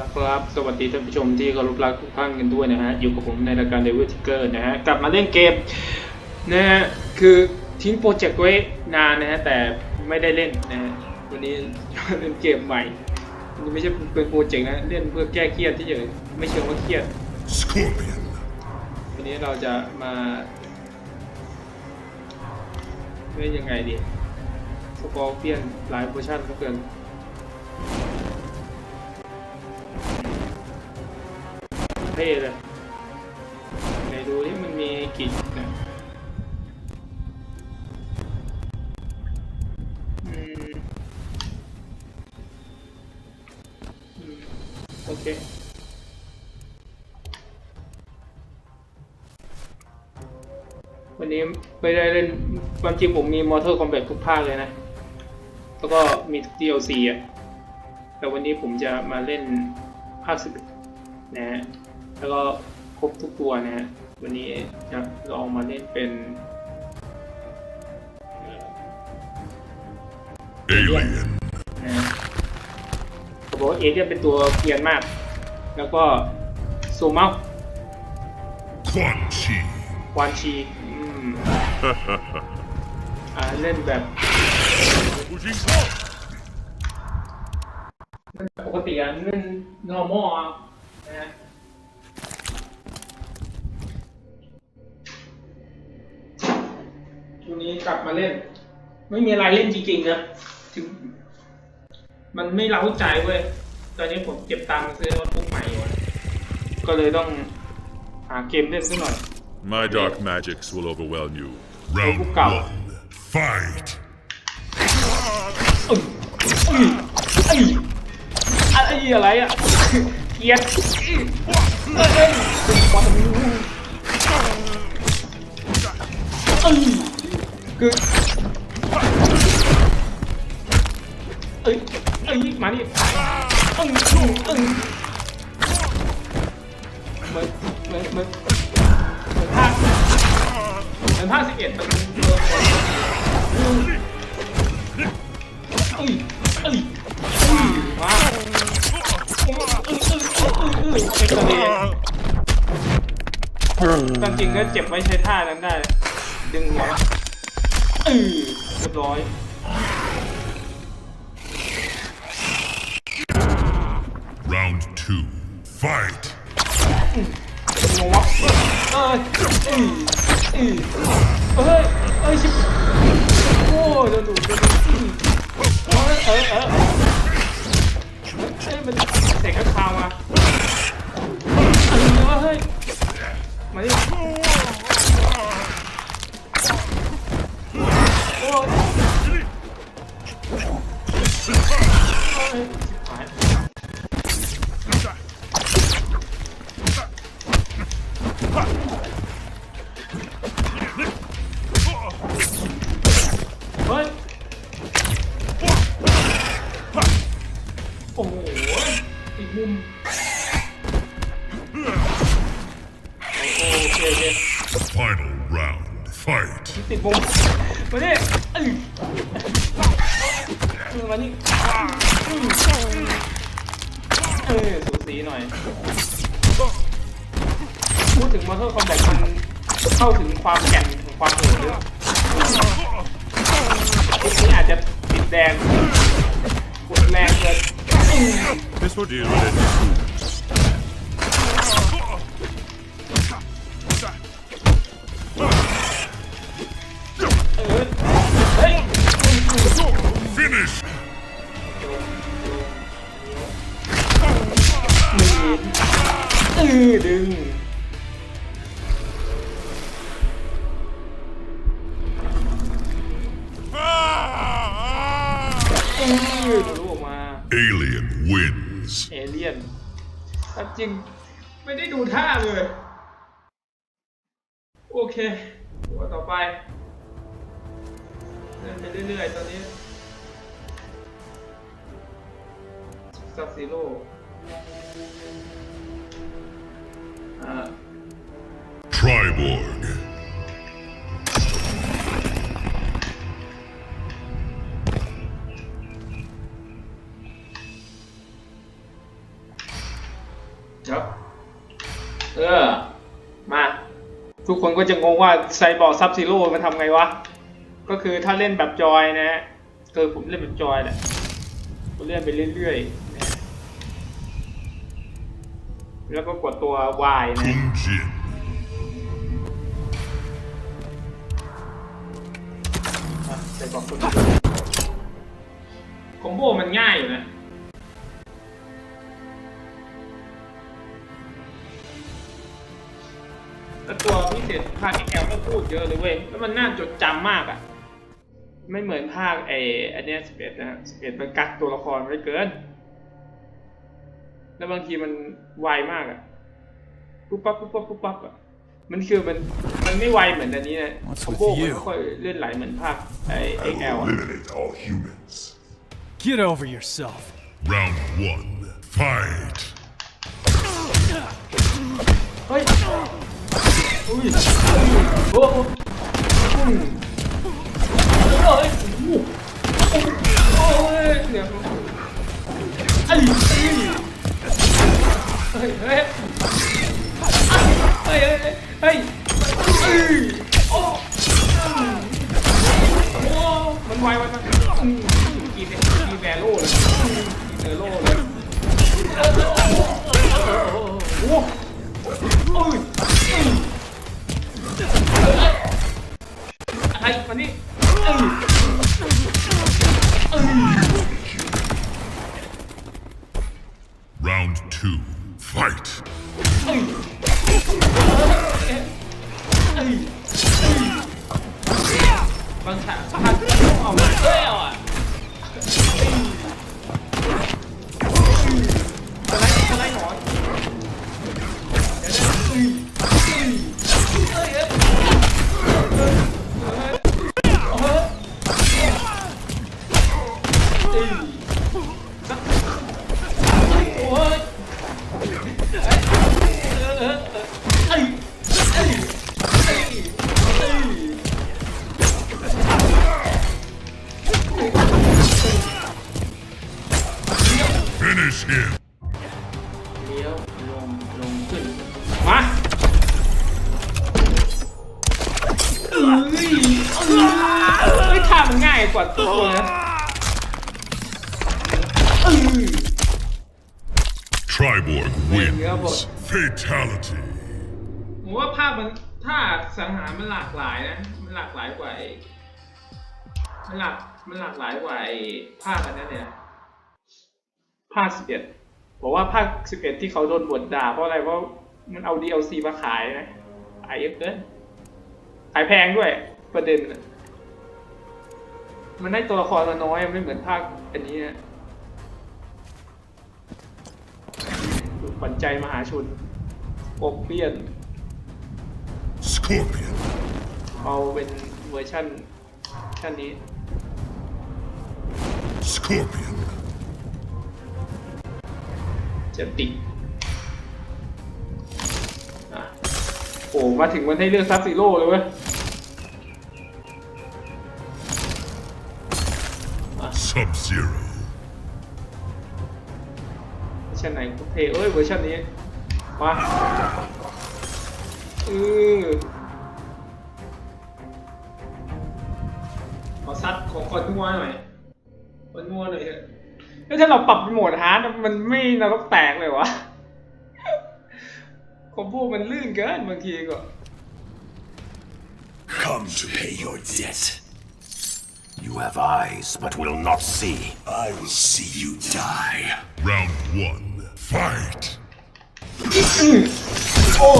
ครับ สวัสดีท่านผู้ชมที่เคารพรักทุกท่านกันด้วยนะฮะ อยู่กับผมในรายการเดวิดทิกเกอร์นะฮะ กลับมาเล่นเกมนะฮะ คือทิ้งโปรเจกต์ไว้นานนะฮะ แต่ไม่ได้เล่นนะฮะ วันนี้เล่นเกมใหม่อันนี้ไม่ใช่เป็นโปรเจกต์นะ เล่นเพื่อแก้เครียดที่เฉยไม่เชิงว่าเครียด Scorpion. วันนี้เราจะมาเล่นยังไงดี สกอร์เปียนหลายเวอร์ชันเหลือเกิน เท่เลยไหนดูที่มันมีกี่นะอืมโอเควันนี้ไม่ได้เล่นความจริงผมมี Mortal Kombat ทุกภาคเลยนะ แล้วก็มีทุก DLC อะ แต่วันนี้ผมจะมาเล่นภาคสิบนะฮะ แล้วก็ครบทุกตัวนะฮะวันนี้จะลองมาเล่นเป็น Alien. นะฮะเขาบอกว่าเอเลียนเป็นตัวเกรียนมาก แล้วก็โซมัล Quan Chi. ควานชีอืมอ่าเล่นแบบปกติอะเล่น normal อะนะ ลับมาเล่น ไม่มีอะไรเล่นจริงๆครับถึง มันไม่เล้าใจเว้ยตอนนี้ผมเก็บตังค์ซื้อโน้ตบุ๊กใหม่อยู่อะก็เลยต้องหาเกมเล่นสักหน่อย My dark magics will overwhelm you. Round Look out. one. Fight. อึ้งอึ้งอึ้งอะไรอะไรอะเกลียดอึ้งเอ้ยเอ้ย คือเอ้ยเอ้ยมานี่อึ้งอึ้งอึ้งเหมือนเหมือนเหมือนเหมือนภาเหมือนภาสิบเอ็ดมันเอ้ยเอ้ยเอ้ยมาเอ้ยเอ้ยเอ้ยเอ้ยเอ้ยเอ็กซ์เรย์ตามจริงก็เจ็บไว้ใช้ท่านั้นได้ ดึงหัว เออเรียบร้อย Round two. Fight. งงวะเอ้ยเอ้ยเอ้ยเอ้ยเอ้ยชิบโอ้ยโดนดูดโดนดูดเอ้ยเออเออเอ้ย อ้โหอีกมุมโอเคโอเค Final round. Fight. ติดมุมมาดิเอ้ยเออมานี่เออสูสีหน่อย พูดถึงมอเตอร์คอมแบทมันเข้าถึงความแก่นของความโหดด้วยคลิปนี้อาจจะติดแดงกดแรงเกิน This will deal จริง ไม่ได้ดูท่าเลย โอเค ตัวต่อไปเดินไปเรื่อยๆ ตอนนี้ซับซีโร่อ่า Tribor ทุกคนก็จะงงว่าไซบอร์ซับซีโร่มันทำไงวะ ก็คือถ้าเล่นแบบจอยนะฮะคือผมเล่นแบบจอยแหละผมเล่นไปเรื่อยๆนะแล้วก็กดตัว Y นะ Kung Jin. อะใส่บอกคนคอมโบมันง่ายอยู่นะ แล้วตัวพิเศษภาคแอลก็พูดเยอะเลยเว้ย แล้วมันน่าจดจำมากอะ ไม่เหมือนภาคไออันเนี้ยสิบเอ็ดนะฮะสิบเอ็ดมันกักตัวละครไว้เกิน แล้วบางทีมันไวมากอะ ปุ๊บปั๊บปุ๊บปั๊บปุ๊บปั๊บอะ มันคือมันมันไม่ไวเหมือนอันนี้นะ What's คอม with โบมัน you? ไม่ค่อยเลื่อนไหลเหมือนภาคไอ I เอ็กแอล will อะ eliminate all humans. Get over yourself. Round one. Fight. เฮ้ย อุ้ยโอ้โหอืมโอ้ยโอ้โหโอ้ยเดี๋ยไอ้เฮ้ยเฮ้ยเฮ้ยเฮ้ยเฮ้ยเฮ้ยโอ้อืมโอ้มันไวมันอืมกีกีแวโร่เลยกีเนโร่เลยโอ้โอ้ย อะไรมานี่เอ้ยเอ้ย Round two. Fight. เอ้ย กว่าตัวนะเอ้ย Triborg Yeah, wins. but- Fatality. ผมว่าภาพมันถ้าสังหารมันหลากหลายนะ มันหลากหลายกว่าไอ้มันหลากมันหลากหลายกว่าไอ้ภาคอันนั้นเนี่ยภาคสิบเอ็ดบอกว่าภาคสิบเอ็ดที่เขาโดนบทด่าเพราะอะไรเพราะมันเอา DLC มาขายนะขายเยอะเกินขายแพงด้วยประเด็นน่ะ มันได้ตัวละครมาน้อยไม่เหมือนภาคอันนี้นะขวัญใจมหาชนอกเปี้ยน Scorpion. เอาเป็นเวอร์ชันชันนี้ Scorpion. จะติดอะโอ้มาถึงมันให้เลือกซับซีโร่เลยเว้ย เคเอ้ยเวอร์ชันนี้ มาเออขอซัดของคนงัวหน่อยคนงัวหน่อยเถอะเฮ้ยถ้าเราปรับเป็นโหมดฮาร์ดมันไม่นรกแตกเลยวะคอมโบมันลื่นเกินบางทีก็ Come to pay your debt. You have eyes, but will not see. I will see you die. Round one. Fight. โอ้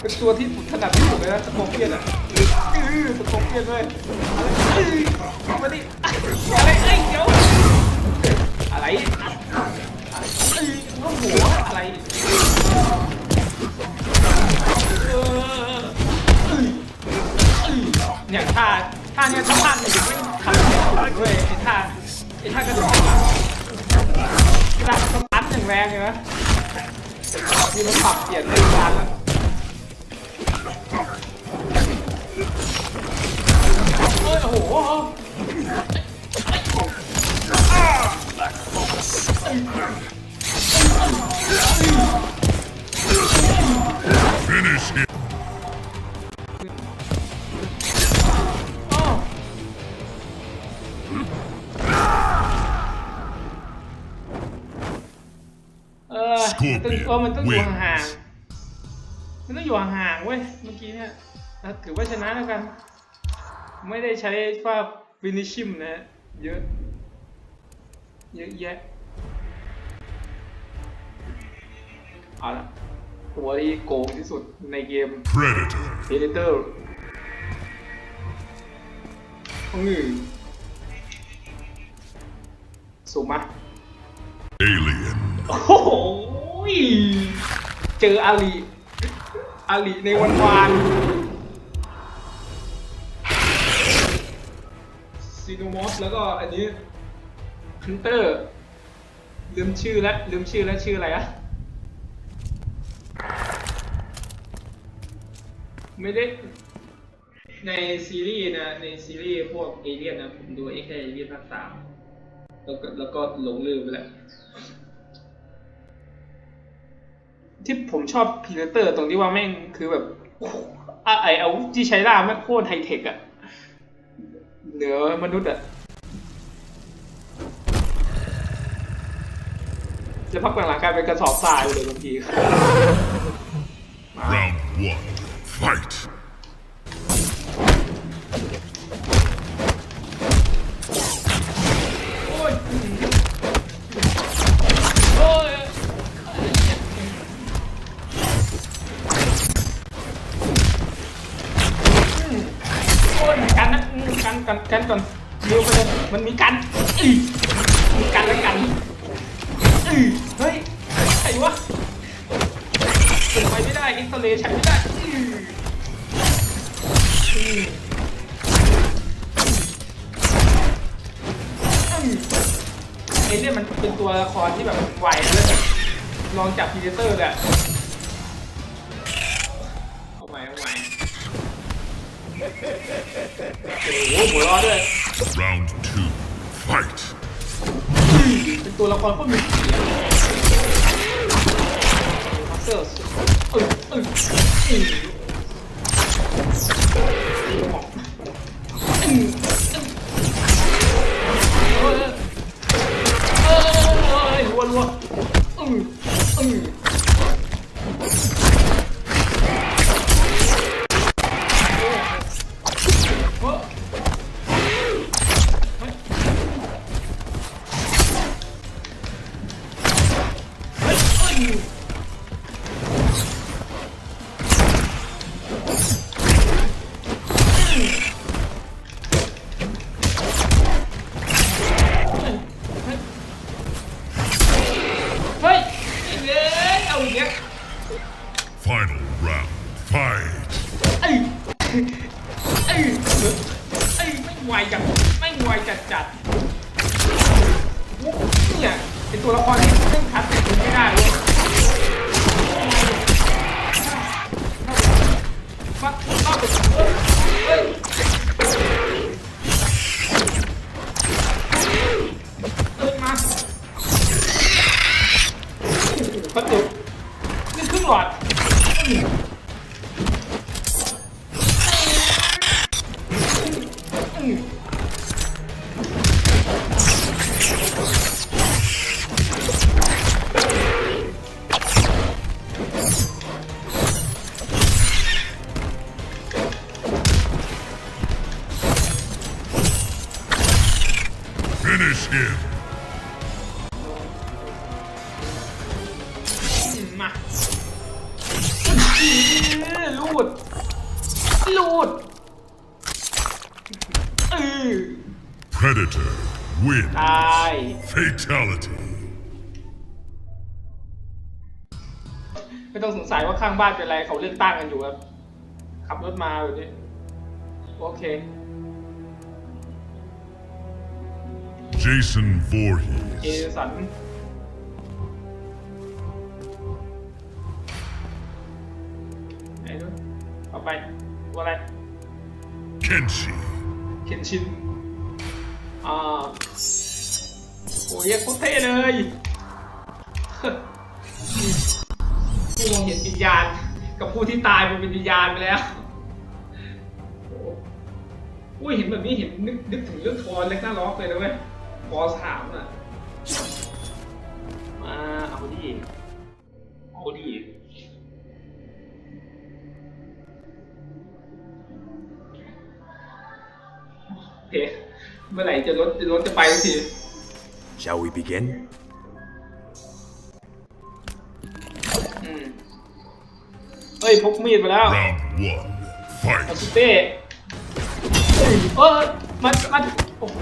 เป็นตัวที่ถนัดที่สุดเลยนะสโคเปียนอะอื้อสโคเปียนด้วยอะไรมาดิอะไรเอ้ยเดี๋ยวอะไรอะไรเอ้ยหัวหัวอะไรเนี่ยท่าท่าเนี่ยถ้าพลาเนี่ยไม่ทำไม่ถูกด้วยไอ้ท่าไอ้ท่ากระโดดกระโดาษสตันอย่งแรงเลยนะนี่มันปรับเปลี่ยนในการแล้ว เอ้ยโอ้โห Finish him. อ้าวเออมันต้องเออมันต้องอยู่ห่างๆมันต้ องอยู่ห่างๆเว้ยเมื่อกี้เนี่ยอะถือว่าชนะแล้วกัน ไม่ได้ใช้ฟ้าฟินิชิมนะฮะเยอะ เยอะแยะเอาละตัวที่โกงที่สุดในเกม Predator. เ e เตอร์อือสูงมะ Alien. โอ้โหยเจออาลี อาลีในวันวานซีโนมอสแล้วก็อันนี้ฮันเตอร์ลืมชื่อแล้วลืมชื่อแล้วชื่ออะไรอะไม่ได้ในซีรีส์นะในซีรีส์พวกเอเลี่ยนนะผมดูไอ้แค่เอเลี่ยนภาคสามแล้วก็แล้วก็หลงลืมไปแล้ว ที่ผมชอบพีเตอร์ตรงที่ว่าแม่งคือแบบอไอเอาที่ใช้ล่าแม่งโคตรไฮเทคอะเหนือมนุษย์อะจะพักหลังๆกลายเป็นกระสอบทรายเลยบางที Round one. Fight. กันก่อนเร็วไปเลยมันมีกันมีกันแล้วกันเฮ้ยไอ้วะเปิดไฟไม่ได้อ็กซเรย์ใช้ไม่ได้อื้ออืมเอเลี่ยมันเป็นตัวละครที่แบบไวเลยลองจับพีเดเตอร์เลยอะ โอ้โหหัวเร้อด้วย Round two. Fight. เป็นตัวละครพวกมีเสียงมาสเตอร์เออเอออืมอืมเออเออเออรัวรัวอืมอืมโอ้ เนี่ยเป็นตัวละครที่เล่นคลาสสิกไม่ได้เลยมาเข้าไปเฮ้ย สงสัยว่าข้างบ้านเป็นไรเขาเลือกตั้งกันอยู่ครับ ขับรถมาแบบนี้โอเค Jason เจ Voorhees. สันไหนดูต่อไปตัวอะไร Kenshi. เคนชินอ่าโอ้ยโคตรเท่เลยผู้มอง เห็นวิญญาณ กับผู้ที่ตายมันเป็นวิญญาณไปแล้วโอ้อุ้ยเห็นแบบนี้เห็นนึกนึกถึงเรื่องทอนเล็กน่าล็อกเลยนะเว้ยพอสามอะ มาเอาดิเอาดิโอเคเมื่อไหร่จะรถจะรถจะไปสักที Shall we begin? ยพกมีดมาแล้ว Round one. มา Fight. สุเต้เฮ้ยเออมันมันโอ้โห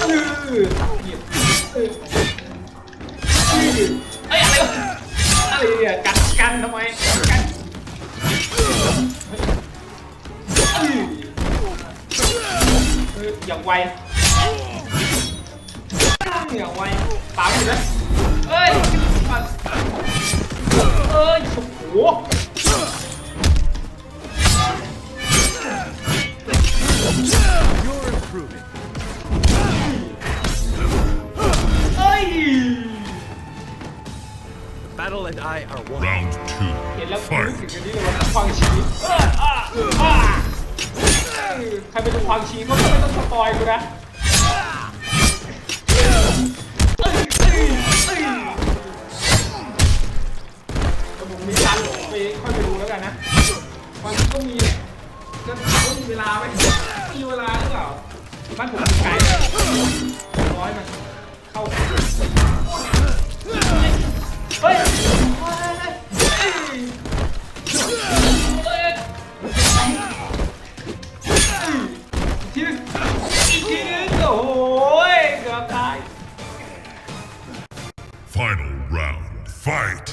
เออเหยียบเออเออเอ้ยอะไรวะอะไรเนี่ยกันกันทำไมกันเออเอออย่างไวอย่างไวตามอยู่นะเอ้ยมัน เอ้ยโอ้โห You're improving. เอ้ย Battle and I are one. Round เห็นแล้ว two. กูนึกถึง Fight. อันนี้เลยว่าฟังชีเอออะอะเออใครไปดูฟังชีก็ไม่ต้องสปอยกูนะ ก็มีแหละจะถามว่ามีเวลาไหมมีเวลาหรือเปล่าบ้านผมไกด์ร้อยมันเข้าเฮ้ยเฮ้ยเฮ้ยเฮ้ยอีกทีนึงอีกทีนึงโอ้ยเกือบตาย Final round. Fight.